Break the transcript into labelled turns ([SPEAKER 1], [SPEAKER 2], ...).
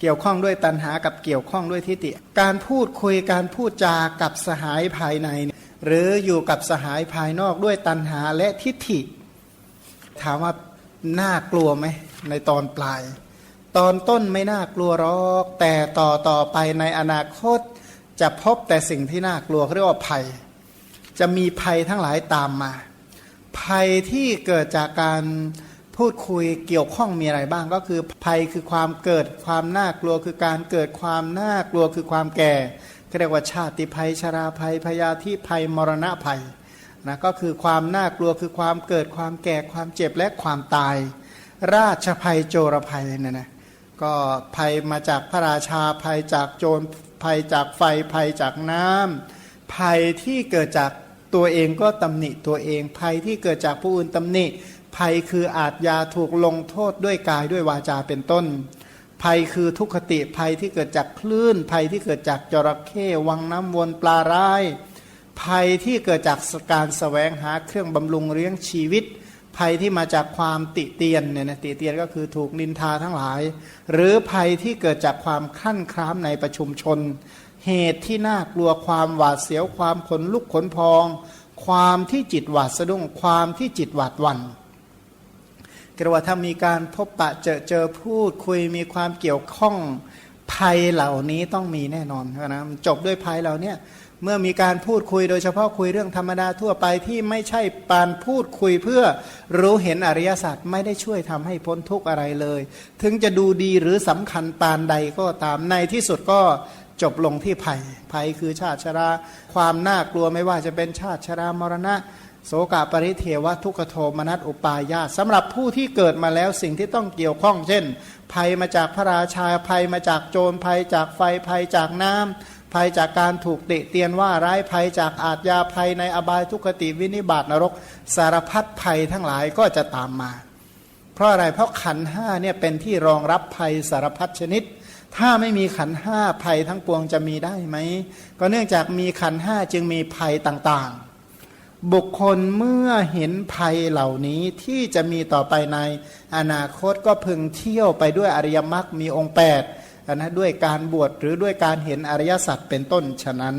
[SPEAKER 1] เกี่ยวข้องด้วยตัณหากับเกี่ยวข้องด้วยทิฏฐิการพูดคุยการพูดจากับสหายภายใน หรืออยู่กับสหายภายนอกด้วยตัณหาและทิฏฐิ ถามว่าน่ากลัวไหมในตอนปลาย ตอนต้นไม่น่ากลัวหรอก แต่ต่อต่อไปในอนาคตจะพบแต่สิ่งที่น่ากลัวเรียกว่าภัย จะมีภัยทั้งหลายตามมา ภัยที่เกิดจากการ พูดคุยเกี่ยวข้องมีอะไรบ้างก็คือภัยคือความเกิดความน่ากลัวคือการเกิดความน่ากลัวคือความแก่เขาเรียกว่าชาติภัยชราภัยพยาธิภัยมรณะภัยนะก็คือความน่ากลัวคือความเกิดความแก่ความเจ็บและความตาย ราชภัยโจรภัยเนี่ยนะก็ภัยมาจากพระราชาภัยจากโจรภัยจากไฟภัยจากน้ำภัยที่เกิดจากตัวเองก็ตำหนิตัวเองภัยที่เกิดจากผู้อื่นตำหนิ ภัยคืออาจยาถูกลงโทษด้วยกายด้วยวาจาเป็นต้น ภัยคือทุกขติภัยที่เกิดจากคลื่น ภัยที่เกิดจากจระเข้วังน้ำวนปลาร้าย ภัยที่เกิดจากการสแสวงหาเครื่องบำรุงเลี้ยงชีวิต ภัยที่มาจากความติเตียนเนี่ยนะติเตียนก็คือถูกนินทาทั้งหลาย หรือภัยที่เกิดจากความขั้นคร้ามในประชุมชน เหตุที่น่ากลัวความหวาดเสียวความขนลุกขนพอง ความที่จิตหวาดสะดุ้งความที่จิตหวาดหวั่น กระว่าถ้ามีการพบปะเจอเจอพูดคุยมีความเกี่ยวข้องภัยเหล่านี้ต้องมีแน่นอนนะมันจบด้วยภัยเหล่านี้เมื่อมีการพูดคุยโดยเฉพาะคุยเรื่องธรรมดาทั่วไปที่ไม่ใช่ปานพูดคุยเพื่อรู้เห็นอริยสัจไม่ได้ช่วยทำให้พ้นทุกข์อะไรเลย ถึงจะดูดีหรือสำคัญปานใดก็ตามในที่สุดก็จบลงที่ภัยภัยคือชาติชรา ความน่ากลัวไม่ว่าจะเป็นชาติชรามรณะ โสกาปริเทวทุกโทมนัสอุปายาตสำหรับผู้ที่เกิดมาแล้วสิ่งที่ต้องเกี่ยวข้องเช่น ภัยมาจากพระราชาภัยมาจากโจรภัยจากไฟภัยจากน้ำภัยจากการถูกติเตียนว่าร้ายภัยจากอาทยาภัยในอบายทุกขติวินิบาตนรก สารพัดภัยทั้งหลายก็จะตามมา เพราะอะไรเพราะขันห้าเนี่ยเป็นที่รองรับภัยสารพัดชนิดถ้าไม่มีขันห้าภัยทั้งปวงจะมีได้ไหม ก็เนื่องจากมีขันห้าจึงมีภัยต่างๆ บุคคลเมื่อเห็นภัยเหล่านี้ที่จะมีต่อไปในอนาคตก็พึงเที่ยวไปด้วยอริยมรรคมีองค์8นะด้วยการบวชหรือด้วยการเห็นอริยสัจเป็นต้นฉะนั้น